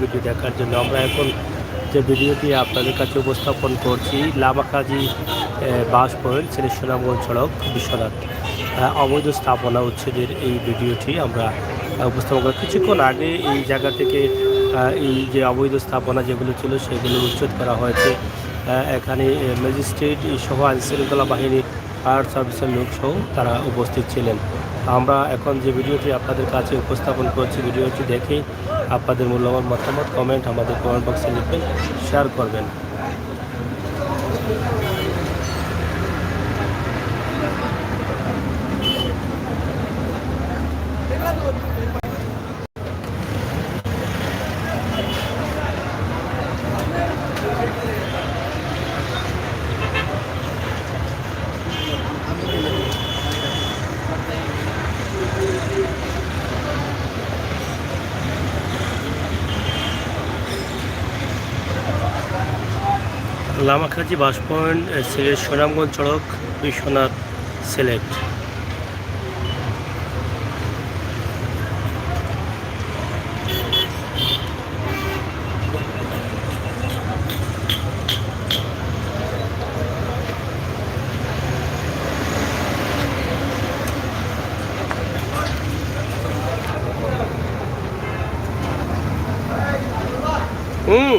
Video দেখার জন্য আমরা এখন যে ভিডিওটি আপনাদের কাছে উপস্থাপন করছি, লামাকাজি বাস পয়েন্ট ছেলে সুনামগঞ্জ সড়ক, বিশ্বনাথ। অবৈধ স্থাপনা উচ্ছেদের এই ভিডিওটি আমরা উপস্থাপন করি। কিছুক্ষণ আগে এই জায়গা থেকে এই যে অবৈধ স্থাপনা যেগুলো ছিল সেগুলো উচ্ছেদ করা হয়েছে। এখানে ম্যাজিস্ট্রেট সহ আইন শৃঙ্খলা বাহিনীর ফায়ার সার্ভিসের লোকসহ তারা উপস্থিত ছিলেন। আমরা এখন যে ভিডিওটি আপনাদের কাছে উপস্থাপন করছি, ভিডিওটি দেখে আপনাদের মূল্যবান মতামত কমেন্ট আমাদের কমেন্ট বক্সে লিখবেন শেয়ার করবেন। লামাখাজি বাস পয়েন্ট সিলেট সুনামগঞ্জ সড়ক বিশ্বনাথ সিলেট। হুম।